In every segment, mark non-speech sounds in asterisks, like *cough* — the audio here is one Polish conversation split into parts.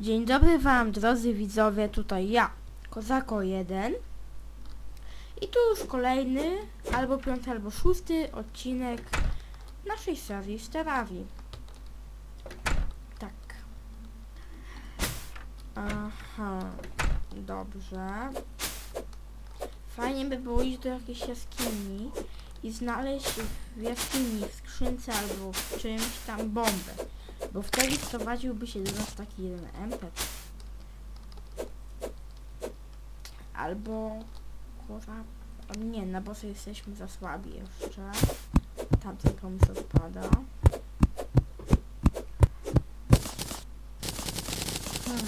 Dzień dobry Wam, drodzy widzowie, tutaj ja, Kozako1. I tu już kolejny, albo piąty, albo szósty odcinek naszej serii Sterawi. Tak. Aha, dobrze. Fajnie by było iść do jakiejś jaskini i znaleźć w jaskini, w skrzynce albo w czymś tam bombę. Bo wtedy wprowadziłby się do nas taki jeden MP. Albo kurwa. Nie, na bossa jesteśmy za słabi jeszcze. Tamten pomysł odpada. Hmm.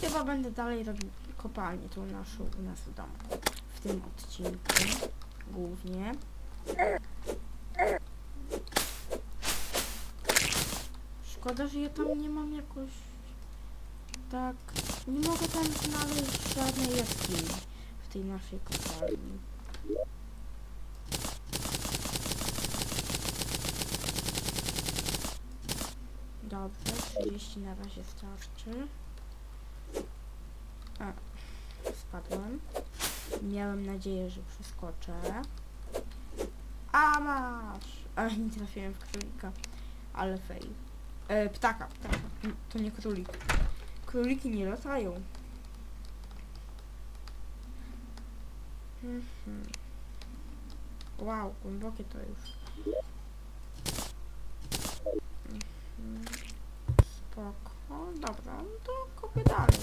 Chyba będę dalej robił kopalnię tą naszą u nas w domu. W tym odcinku głównie. Szkoda, że ja tam nie mam jakoś... Tak... Nie mogę tam znaleźć żadnej jaskini w tej naszej kopalni. Dobrze, 30 na razie starczy. A, spadłem. Miałem nadzieję, że przeskoczę. A masz! Ale nie trafiłem w królika. Ale fail. E, ptaka, ptaka. To nie królik. Króliki nie latają. Mhm. Wow, głębokie to już. Mhm. Spoko. Dobra, no to kopię dalej.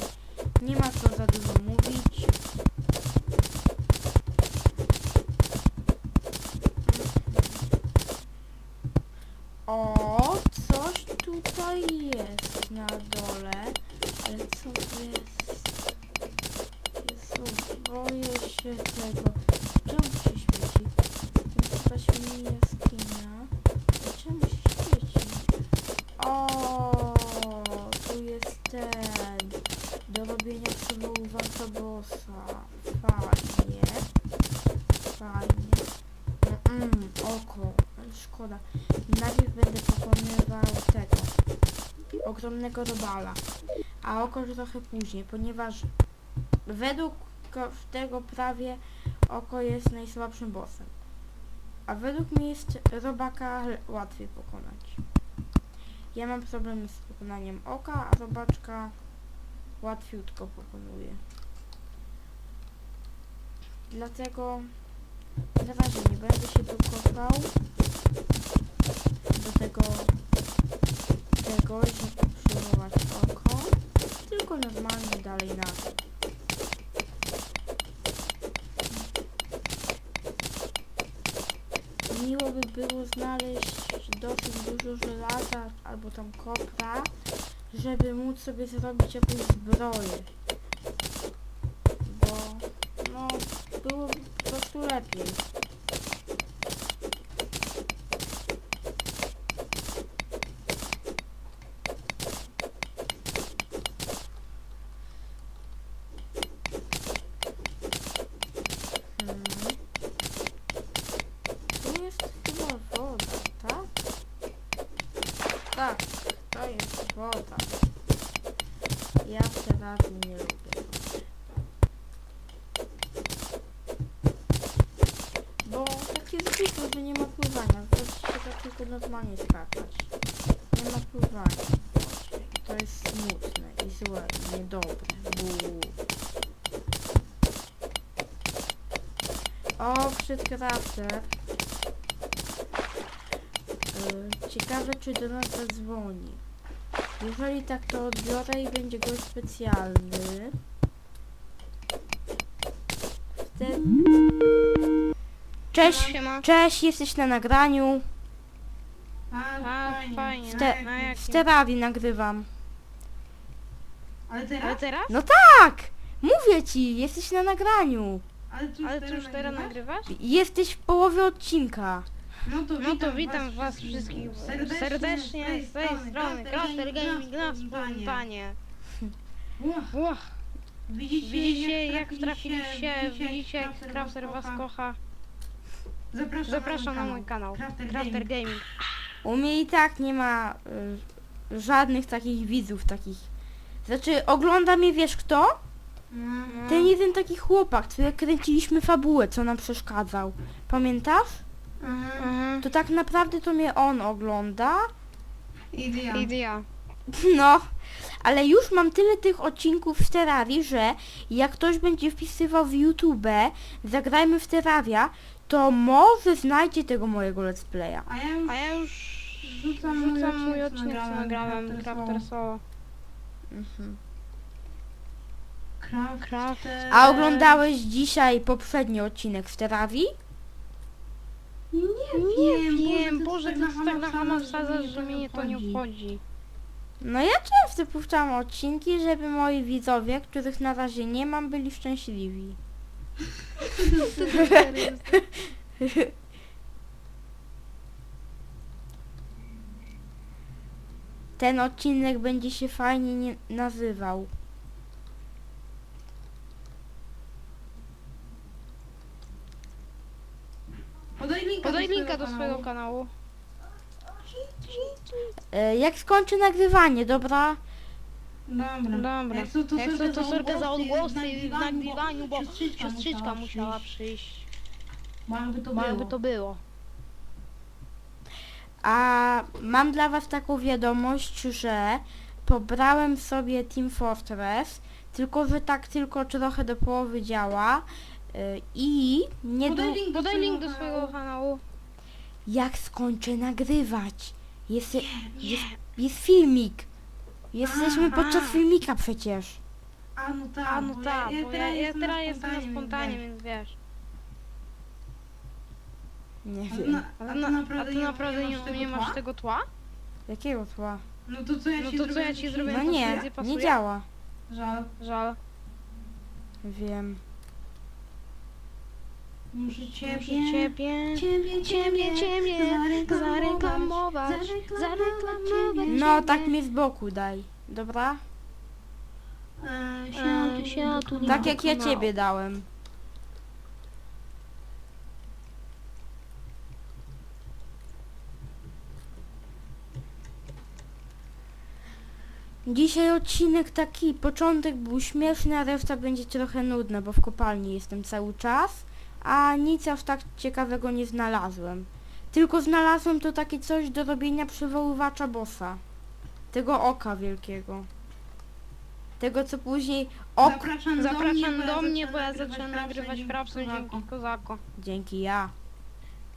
Nie ma co za dużo mówić. O, coś tutaj jest na dole. Ale co to jest? Jezu, boję się tego. Czemu się świeci? To jest jakaś mini jaskinia. Czemu się świeci? O, tu jest ten. Do robienia sobie wartobosa. Fajnie. Fajnie. Mm, oko. Ale Szkoda. Najpierw będę pokonywał tego. Ogromnego robala. A oko trochę później, ponieważ według tego prawie oko jest najsłabszym bossem. A według mnie jest robaka łatwiej pokonać. Ja mam problem z pokonaniem oka, a robaczka łatwiutko pokonuje. Dlatego na razie nie będę się dokopał do tego tego, żeby przyjmować oko, tylko normalnie dalej na to. Miło by było znaleźć dosyć dużo żelaza albo tam kopra, żeby móc sobie zrobić jakąś zbroję. Bo no byłoby po prostu lepiej. Hmm. Tu jest chyba woda, tak? Tak, to jest woda. Ja teraz nie lubię wody. Bo zwykle, że nie ma pływania. Wchodzi się tak tylko normalnie skakać. Nie ma pływania. To jest smutne i złe i niedobre. Buu. O, Crafter. Yy, Ciekawe, czy do nas zadzwoni. Jeżeli tak, to odbiorę i będzie gość specjalny. Wtedy... Cześć, Siema. cześć, jesteś na nagraniu. A, fajnie. Ste- Na jakim? W Terrarii nagrywam. Ale Ale teraz? teraz? No tak! Mówię ci, jesteś na nagraniu. Ale tu Ale ty już teraz nagrywasz? Jesteś w połowie odcinka. No to No to witam was wszystkich serdecznie z tej strony Crafter Gaming na spontanie. Ło, Widzicie jak trafiliście, widzicie jak Crafter was kocha. Zapraszam na mój kanał Crafter Gaming. U mnie i tak nie ma y, żadnych takich widzów, takich Znaczy, ogląda mnie, wiesz kto? No. Ten jeden taki chłopak, który kręciliśmy fabułę, co nam przeszkadzał. Pamiętasz? Mhm. To tak naprawdę to mnie on ogląda. Idia. Idea. *laughs* No, ale już mam tyle tych odcinków w Terrarii, że jak ktoś będzie wpisywał w YouTube Zagrajmy w Terraria, to może znajdzie tego mojego let's playa. A ja już A ja już rzucam, rzucam mój odcinek, co nagrałem, Crafter Solo. Mhm. Crafter... A oglądałeś dzisiaj poprzedni odcinek w Terrarii? Nie Nie wiem, wiem, Boże, Boże, ty ty tak na hama wsadzasz, że mnie to nie obchodzi. No ja często puszczam odcinki, żeby moi widzowie, których na razie nie mam, byli szczęśliwi. *laughs* Ten odcinek będzie się fajnie nie nazywał. Podaj linka, Podaj do, linka swojego do swojego kanału. kanału. E, jak skończę nagrywanie, dobra? Dobra. Dobra. Jak co, to Jak to, to sorkę za odgłosy w nagrywaniu, bo siostrzyczka musiała przyjść. Bo jakby to było. jakby to było. A mam dla was taką wiadomość, że pobrałem sobie Team Fortress, tylko że tak tylko trochę do połowy działa y, i nie Podaj do... link do Podaj link do swojego kanału. jak skończę nagrywać. Jest, Nie. jest, jest filmik. Jesteśmy podczas filmika przecież. A no tak, A no bo tak, ja, bo ja, ja teraz jestem na spontanie, więc więc wiesz. Nie wiesz. wiem. A, A ty na- naprawdę, a ty nie, naprawdę nie, nie masz tego tła? Jakiego tła? No to co ja No ci to co zrobię? ja ci zrobię? No to nie, pasuje? nie działa. Żal. Żal. Wiem. Muszę ciebie... Muszę ciebie, Ciebie, ciebie, ciebie zareklamować, zareklamować. No tak mnie z boku daj. Dobra? E, E, się tu nie Tak ma jak ja kanału. ciebie dałem. Dzisiaj odcinek taki, początek był śmieszny, a reszta będzie trochę nudna, bo w kopalni jestem cały czas, a nic aż tak ciekawego nie znalazłem. Tylko znalazłem to takie coś do robienia przywoływacza bossa. Tego oka wielkiego. Tego co później ok Zapraszam, Zapraszam do mnie, bo ja zacząłem nagrywać frapsy dzięki Kozako. dzięki ja.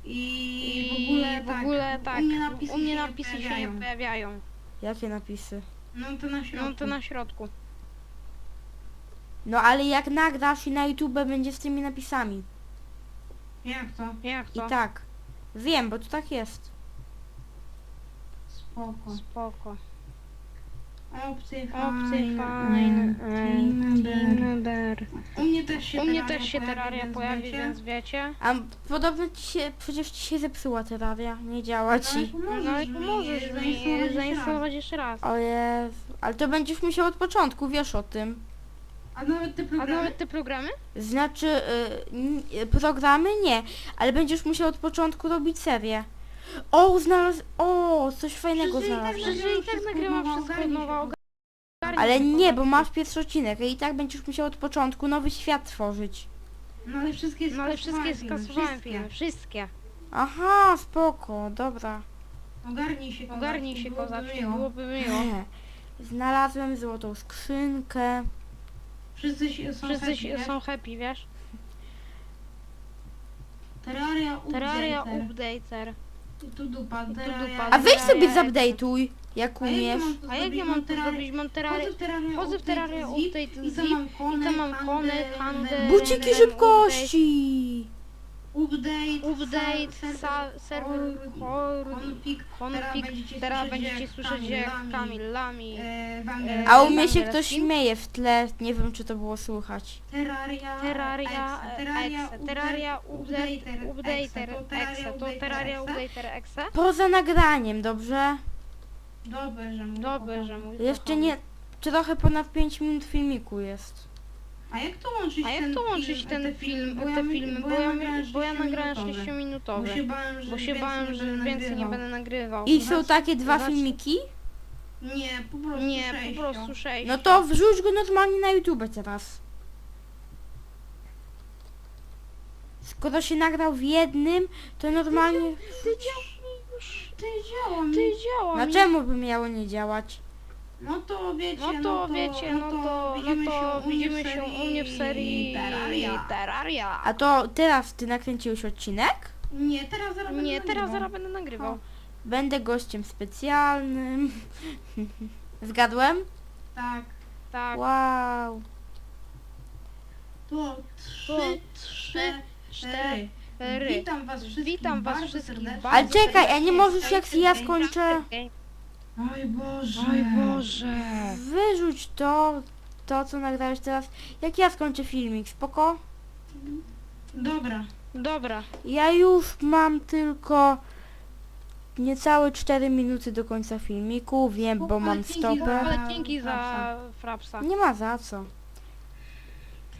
I, I w ogóle w tak, ogóle tak, u mnie napisy, u mnie się, napisy nie się pojawiają. nie pojawiają. Jakie napisy? No to na środku. No to na środku. No ale jak nagrasz i na YouTube będzie z tymi napisami. Jak to? Jak I to? tak. Wiem, bo to tak jest. Spoko. Spoko. Opcje Opcje fajne. fajne. Mm, Tinder. Tinder. U mnie też się U mnie też się terraria więc pojawi, wiecie. więc wiecie. A podobno ci się, przecież ci się zepsuła terraria, nie działa ci. No ale pomożesz mi zainstalować zainstalować jeszcze raz. O Jezu, ale to będziesz musiał od początku, wiesz o tym. A nawet te A programy? nawet te programy? Znaczy, y, n- y, programy nie, ale będziesz musiał od początku robić serię. O, znalazł, o, coś fajnego Przecież i tak znalazłem. Przecież i tak wszystko nagrywa nowa, wszystko nowa, Ale nie, bo masz pierwszy odcinek i tak będziesz musiał od początku nowy świat tworzyć. No ale wszystkie No ale wszystkie skasowałem skasowałem wszystkie. filmy, wszystkie. Aha, spoko, dobra. Ogarnij się. Ogarnij się byłoby kozak, miło. byłoby miło. Znalazłem złotą skrzynkę. Wszyscy się- są Wszyscy happy, się- wiesz? są happy, wiesz? Terraria Terraria updater. tu dupa, tu terraria. dupa. A weź sobie Terraria, zupdate'uj, jak A jak ja umiesz. mam to A jak zrobić? ja mam to Terraria- zrobić? Mam terrarię... Wchodzę w Terraria Wchodzę w Terraria update update i tam zip mam i tam mam kony, handel, Buciki Update. szybkości! Update, Update, serwer, config. będziecie Teraz będziecie słyszeć jak Kamilami, Kamilami. e, E. A u mnie się ktoś śmieje w tle, nie wiem czy to było słychać. Terraria, Terraria, Exe, Terraria, update- Terraria, update, updater, to Terraria, exe, to updater, Terraria, updater, exe. Poza nagraniem, dobrze? Dobrze, mój Dobrze, kochany. mój Jeszcze kochany. nie, trochę ponad 5 minut filmiku jest. A jak to łączyć A jak ten to łączyć film, ten te film, Bo ja te filmy, bo ja, bo ja nagrałem 6-minutowe. 6-minutowe. Bo się bałem, że, Bo się więcej bałem, nie że będę więcej nie nagrywał. będę nagrywał. I są takie dwa filmiki? Nie, po prostu Nie, sześciu. po prostu sześć. No to wrzuć go normalnie na YouTube teraz. Skoro się nagrał w jednym, to normalnie... Ty działasz. Ty działa mi. Ty działa Na mi. czemu by miało nie działać? No to wiecie, No to wiecie, no to, no to widzimy się u mnie w serii Terraria. Terraria. A to teraz ty nakręciłeś odcinek? Nie, teraz zaraz Nie, będę teraz nagrywał. zaraz będę nagrywał. Będę gościem specjalnym. *laughs* Zgadłem? Tak. Tak, Wow. To trzy, To trzy, cztery. cztery. Witam was wszystkich Witam was bardzo wszystkich serdecznie. bardzo Ale czekaj, a nie możesz jak ja skończę... Oj Boże. Oj Boże. Wyrzuć to, to co nagrałeś teraz. Jak ja skończę filmik, spoko? Dobra. Dobra, Ja już mam tylko niecałe 4 minuty do końca filmiku, wiem, bo mam stopę. ale dzięki za frapsa. Nie ma za co.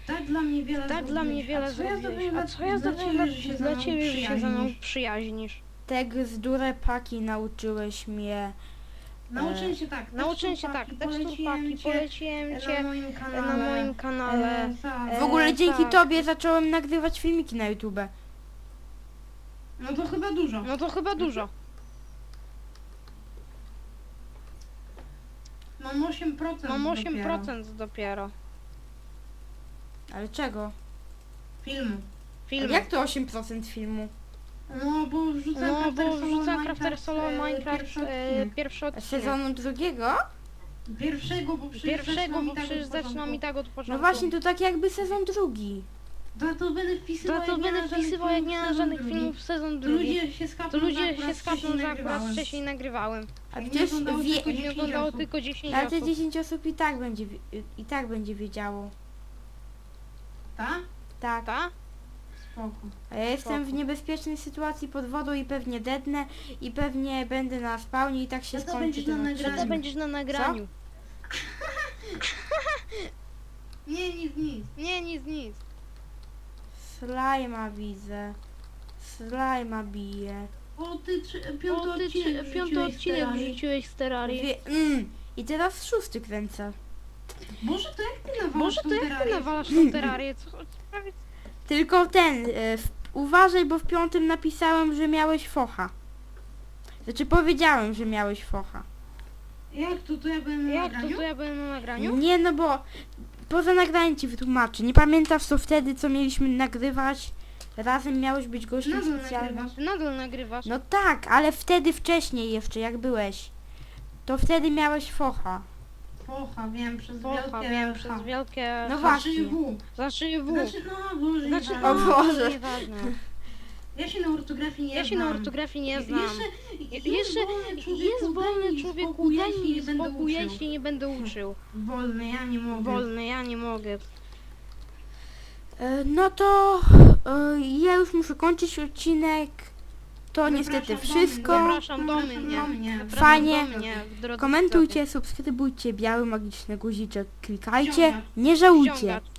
Tak dla mnie wiele Tak dla mnie wiele zrobiłeś. A co ja zrobiłem dla, ciebie, że się ze mną przyjaźnisz? Te bzdurę paki nauczyłeś mnie. Nauczyłem się tak. Nauczyłem się tak, tekstur paki, poleciłem na cię moim kanale. na moim kanale. E, tak. W ogóle E, dzięki tak. tobie zacząłem nagrywać filmiki na YouTube. No to chyba dużo. No to chyba dużo. Mam 8% Mam dopiero 8% dopiero Ale czego? filmu. filmu. Jak to 8% filmu? No bo wrzucam No Crafter bo Solo wrzucam Minecraft, Crafter Solo e, Minecraft pierwszy e, odcinek. pierwszy odcinek. Sezonu drugiego? Pierwszego, bo przecież Pierwszego, zaczynam bo i tak przecież od zaczynam i początku. tak od początku. No właśnie, to tak jakby sezon drugi. To, to będę wpisywał, To, to jak nie będę ma żadnych wpisywał jak filmów nie ma sezon żadnych drugi. filmów sezon To drugi. ludzie się skapną, To ludzie że się skapną, wcześniej że akurat nagrywałem. wcześniej nagrywałem. A Nie przecież oglądało wie, tylko Nie 10 oglądało osób. tylko 10 ale te osób. 10 osób i tak będzie, wi- i tak będzie wiedziało. Tak? Tak. Ta? A ja jestem w niebezpiecznej sytuacji pod wodą i pewnie dednę i pewnie będę na spawnie i tak się No to skończy będziesz ten na To nagraniu. będziesz na nagraniu. Nie, nic, nic. Nie, nic, nic. Slajma widzę. Slajma bije. O, ty trzy, piąty O, ty odcinek czy, piąty wrzuciłeś odcinek teraz. wrzuciłeś z Terrarii. Wie, mm, I teraz szósty kręcę. Boże, to jak ty nawalasz Boże, tą to jak ty nawalasz tą Terrarię? Co, prawie Tylko ten, w, uważaj, bo w piątym napisałem, że miałeś focha. Znaczy powiedziałem, że miałeś focha. Jak to, to ja byłem na Jak to, nagraniu? to ja byłem na nagraniu? Nie, no bo poza nagraniem ci wytłumaczę. Nie pamiętasz co wtedy, co mieliśmy nagrywać? Razem miałeś być gościem Nadal specjalnym. nagrywasz. Nadal nagrywasz. No tak, ale wtedy wcześniej jeszcze, jak byłeś. To wtedy miałeś focha. Focha, wiem, przez Focha, wielkie wiem, H. przez wielkie... No właśnie. Znaczy W. Znaczy W. Znaczy, no Boże, Znaczy, nieważne. O Boże. Nieważne. Ja się na ortografii nie Ja się znam. na ortografii nie znam. Jeszcze, Je- Jeszcze jest wolny człowieku, daj mi spokój, ja się nie będę uczył. Wolny, ja nie mogę. Wolny, ja nie mogę. E, No to e, ja już muszę kończyć odcinek. To niestety wszystko. Zapraszam do mnie. do mnie. Zapraszam Fajnie. do mnie, Komentujcie, subskrybujcie, biały magiczny guziczek, klikajcie, nie żałujcie. Ściągacz.